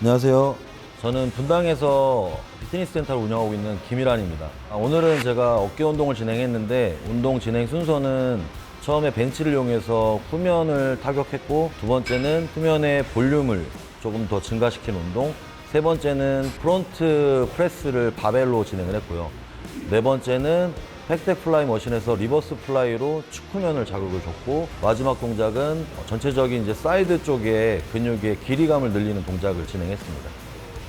안녕하세요. 저는 분당에서 피트니스 센터를 운영하고 있는 김일환입니다. 아, 오늘은 제가 어깨 운동을 진행했는데 운동 진행 순서는 처음에 벤치를 이용해서 후면을 타격했고 두 번째는 후면의 볼륨을 조금 더 증가시킨 운동 세 번째는 프론트 프레스를 바벨로 진행을 했고요. 네 번째는 팩덱 플라이 머신에서 리버스 플라이로 축후면을 자극을 줬고 마지막 동작은 전체적인 이제 사이드 쪽에 근육의 길이감을 늘리는 동작을 진행했습니다.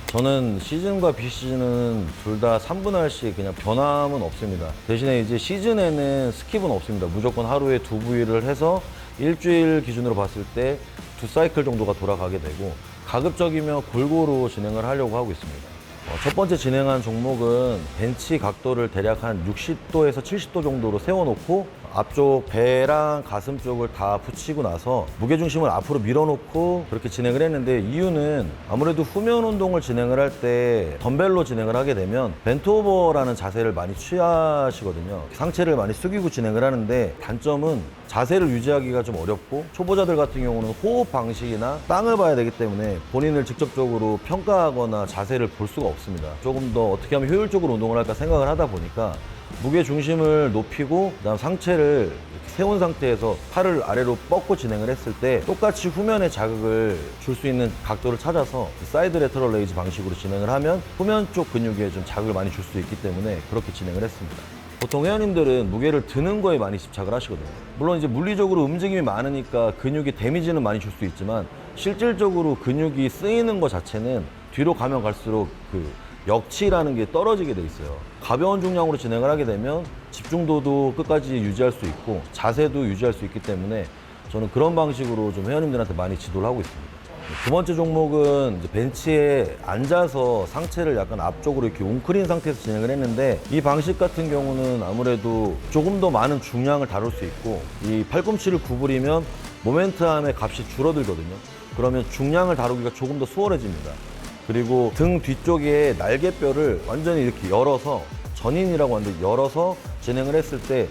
저는 시즌과 비시즌은 둘 다 3분할씩 그냥 변함은 없습니다. 대신에 이제 시즌에는 스킵은 없습니다. 무조건 하루에 두 부위를 해서 일주일 기준으로 봤을 때 두 사이클 정도가 돌아가게 되고 가급적이면 골고루 진행을 하려고 하고 있습니다. 어, 첫 번째 진행한 종목은 벤치 각도를 대략 한 60도에서 70도 정도로 세워놓고 앞쪽 배랑 가슴 쪽을 다 붙이고 나서 무게중심을 앞으로 밀어놓고 그렇게 진행을 했는데 이유는 아무래도 후면 운동을 진행을 할 때 덤벨로 진행을 하게 되면 벤트오버라는 자세를 많이 취하시거든요. 상체를 많이 숙이고 진행을 하는데 단점은 자세를 유지하기가 좀 어렵고 초보자들 같은 경우는 호흡 방식이나 땅을 봐야 되기 때문에 본인을 직접적으로 평가하거나 자세를 볼 수가 없습니다. 조금 더 어떻게 하면 효율적으로 운동을 할까 생각을 하다 보니까 무게 중심을 높이고 그다음 상체를 세운 상태에서 팔을 아래로 뻗고 진행을 했을 때 똑같이 후면에 자극을 줄 수 있는 각도를 찾아서 사이드 레터럴 레이즈 방식으로 진행을 하면 후면 쪽 근육에 좀 자극을 많이 줄 수 있기 때문에 그렇게 진행을 했습니다. 보통 회원님들은 무게를 드는 거에 많이 집착을 하시거든요. 물론 이제 물리적으로 움직임이 많으니까 근육이 데미지는 많이 줄 수 있지만 실질적으로 근육이 쓰이는 것 자체는 뒤로 가면 갈수록 그 역치라는 게 떨어지게 돼 있어요. 가벼운 중량으로 진행을 하게 되면 집중도도 끝까지 유지할 수 있고 자세도 유지할 수 있기 때문에 저는 그런 방식으로 좀 회원님들한테 많이 지도를 하고 있습니다. 두 번째 종목은 벤치에 앉아서 상체를 약간 앞쪽으로 이렇게 웅크린 상태에서 진행을 했는데 이 방식 같은 경우는 아무래도 조금 더 많은 중량을 다룰 수 있고 이 팔꿈치를 구부리면 모멘트함의 값이 줄어들거든요. 그러면 중량을 다루기가 조금 더 수월해집니다. 그리고 등 뒤쪽에 날개뼈를 완전히 이렇게 열어서 전인이라고 하는데 열어서 진행을 했을 때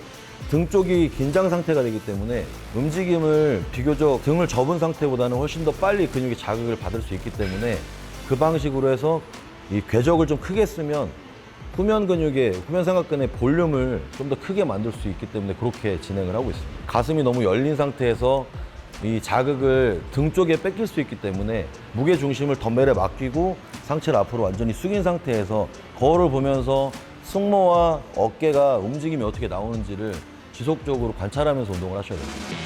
등 쪽이 긴장 상태가 되기 때문에 움직임을 비교적 등을 접은 상태보다는 훨씬 더 빨리 근육이 자극을 받을 수 있기 때문에 그 방식으로 해서 이 궤적을 좀 크게 쓰면 후면 근육의 후면 삼각근의 볼륨을 좀 더 크게 만들 수 있기 때문에 그렇게 진행을 하고 있습니다. 가슴이 너무 열린 상태에서 이 자극을 등 쪽에 뺏길 수 있기 때문에 무게 중심을 덤벨에 맡기고 상체를 앞으로 완전히 숙인 상태에서 거울을 보면서 승모와 어깨가 움직임이 어떻게 나오는지를 지속적으로 관찰하면서 운동을 하셔야 됩니다.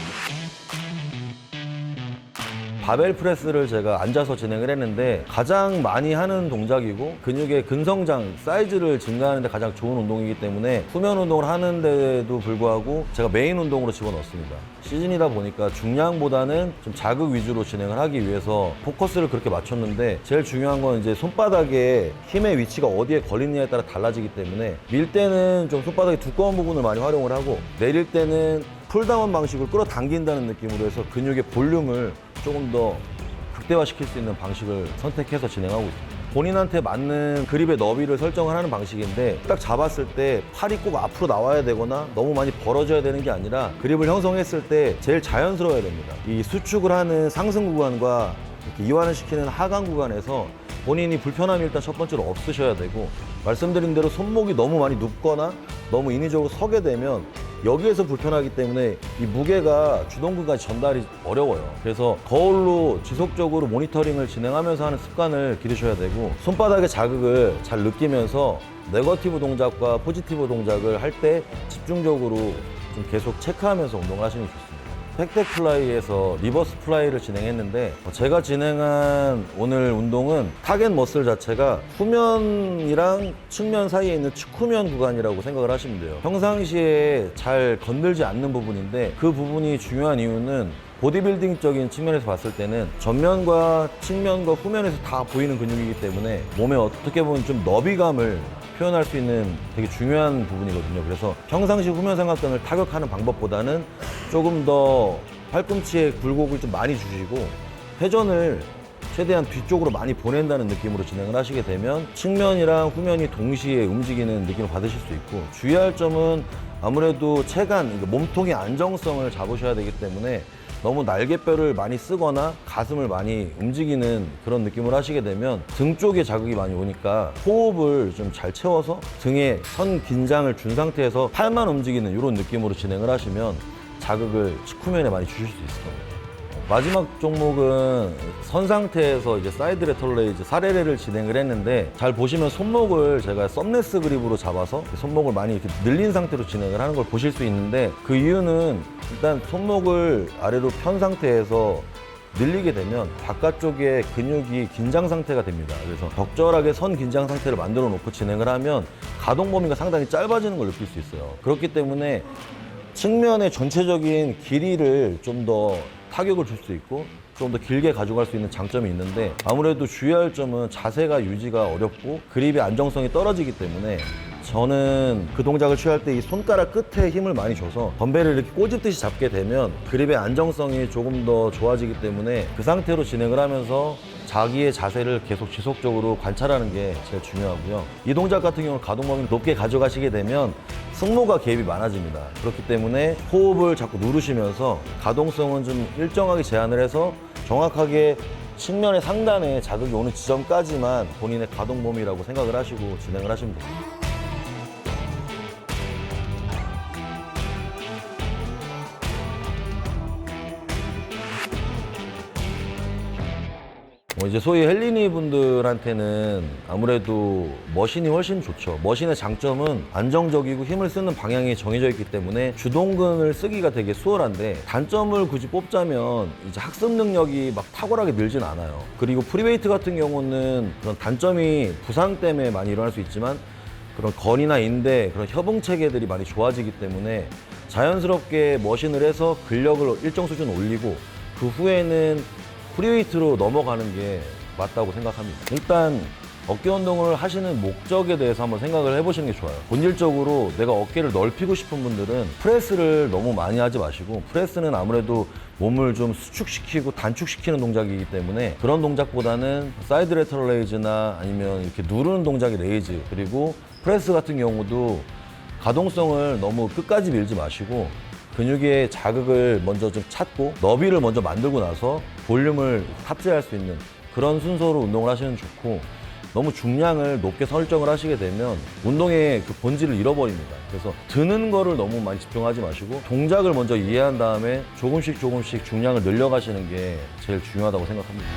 바벨 프레스를 제가 앉아서 진행을 했는데 가장 많이 하는 동작이고 근육의 근성장 사이즈를 증가하는 데 가장 좋은 운동이기 때문에 후면 운동을 하는데도 불구하고 제가 메인 운동으로 집어넣습니다. 시즌이다 보니까 중량보다는 좀 자극 위주로 진행을 하기 위해서 포커스를 그렇게 맞췄는데 제일 중요한 건 이제 손바닥에 힘의 위치가 어디에 걸리느냐에 따라 달라지기 때문에 밀 때는 좀 손바닥의 두꺼운 부분을 많이 활용을 하고 내릴 때는 풀다운 방식으로 끌어당긴다는 느낌으로 해서 근육의 볼륨을 조금 더 극대화시킬 수 있는 방식을 선택해서 진행하고 있습니다. 본인한테 맞는 그립의 너비를 설정을 하는 방식인데 딱 잡았을 때 팔이 꼭 앞으로 나와야 되거나 너무 많이 벌어져야 되는 게 아니라 그립을 형성했을 때 제일 자연스러워야 됩니다. 이 수축을 하는 상승 구간과 이완을 시키는 하강 구간에서 본인이 불편함이 일단 첫 번째로 없으셔야 되고 말씀드린 대로 손목이 너무 많이 눕거나 너무 인위적으로 서게 되면 여기에서 불편하기 때문에 이 무게가 주동근까지 전달이 어려워요. 그래서 거울로 지속적으로 모니터링을 진행하면서 하는 습관을 기르셔야 되고 손바닥의 자극을 잘 느끼면서 네거티브 동작과 포지티브 동작을 할 때 집중적으로 좀 계속 체크하면서 운동을 하시는 게 좋습니다. 팩덱 플라이에서 리버스 플라이를 진행했는데 어, 제가 진행한 오늘 운동은 타겟 머슬 자체가 후면이랑 측면 사이에 있는 측후면 구간이라고 생각을 하시면 돼요. 평상시에 잘 건들지 않는 부분인데 그 부분이 중요한 이유는 보디빌딩적인 측면에서 봤을 때는 전면과 측면과 후면에서 다 보이는 근육이기 때문에 몸에 어떻게 보면 좀 너비감을 표현할 수 있는 되게 중요한 부분이거든요. 그래서 평상시 후면 삼각근을 타격하는 방법보다는 조금 더 팔꿈치에 굴곡을 좀 많이 주시고 회전을 최대한 뒤쪽으로 많이 보낸다는 느낌으로 진행을 하시게 되면 측면이랑 후면이 동시에 움직이는 느낌을 받으실 수 있고 주의할 점은 아무래도 체간, 그러니까 몸통의 안정성을 잡으셔야 되기 때문에 너무 날개뼈를 많이 쓰거나 가슴을 많이 움직이는 그런 느낌을 하시게 되면 등 쪽에 자극이 많이 오니까 호흡을 좀 잘 채워서 등에 선 긴장을 준 상태에서 팔만 움직이는 이런 느낌으로 진행을 하시면 자극을 측후면에 많이 주실 수 있을 겁니다. 마지막 종목은 선 상태에서 이제 사이드 레터레이즈 사레레를 진행을 했는데 잘 보시면 손목을 제가 썸레스 그립으로 잡아서 손목을 많이 이렇게 늘린 상태로 진행을 하는 걸 보실 수 있는데 그 이유는 일단 손목을 아래로 편 상태에서 늘리게 되면 바깥쪽에 근육이 긴장 상태가 됩니다. 그래서 적절하게 선 긴장 상태를 만들어 놓고 진행을 하면 가동 범위가 상당히 짧아지는 걸 느낄 수 있어요. 그렇기 때문에 측면의 전체적인 길이를 좀더 타격을 줄 수 있고 좀 더 길게 가져갈 수 있는 장점이 있는데 아무래도 주의할 점은 자세가 유지가 어렵고 그립의 안정성이 떨어지기 때문에 저는 그 동작을 취할 때 이 손가락 끝에 힘을 많이 줘서 덤벨을 이렇게 꼬집듯이 잡게 되면 그립의 안정성이 조금 더 좋아지기 때문에 그 상태로 진행을 하면서 자기의 자세를 계속 지속적으로 관찰하는 게 제일 중요하고요. 이 동작 같은 경우는 가동 범위를 높게 가져가시게 되면 승모가 개입이 많아집니다. 그렇기 때문에 호흡을 자꾸 누르시면서 가동성은 좀 일정하게 제한을 해서 정확하게 측면의 상단에 자극이 오는 지점까지만 본인의 가동 범위라고 생각을 하시고 진행을 하시면 됩니다. 뭐 이제 소위 헬리니 분들한테는 아무래도 머신이 훨씬 좋죠. 머신의 장점은 안정적이고 힘을 쓰는 방향이 정해져 있기 때문에 주동근을 쓰기가 되게 수월한데 단점을 굳이 뽑자면 이제 학습 능력이 막 탁월하게 늘진 않아요. 그리고 프리웨이트 같은 경우는 그런 단점이 부상 때문에 많이 일어날 수 있지만 그런 건이나 인대 그런 협응 체계들이 많이 좋아지기 때문에 자연스럽게 머신을 해서 근력을 일정 수준 올리고 그 후에는 프리웨이트로 넘어가는 게 맞다고 생각합니다. 일단 어깨 운동을 하시는 목적에 대해서 한번 생각을 해보시는 게 좋아요. 본질적으로 내가 어깨를 넓히고 싶은 분들은 프레스를 너무 많이 하지 마시고 프레스는 아무래도 몸을 좀 수축시키고 단축시키는 동작이기 때문에 그런 동작보다는 사이드 레터럴 레이즈나 아니면 이렇게 누르는 동작의 레이즈 그리고 프레스 같은 경우도 가동성을 너무 끝까지 밀지 마시고 근육의 자극을 먼저 좀 찾고 너비를 먼저 만들고 나서 볼륨을 탑재할 수 있는 그런 순서로 운동을 하시면 좋고 너무 중량을 높게 설정을 하시게 되면 운동의 그 본질을 잃어버립니다. 그래서 드는 거를 너무 많이 집중하지 마시고 동작을 먼저 이해한 다음에 조금씩 조금씩 중량을 늘려가시는 게 제일 중요하다고 생각합니다.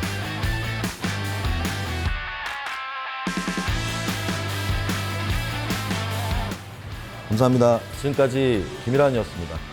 감사합니다. 지금까지 김일환이었습니다.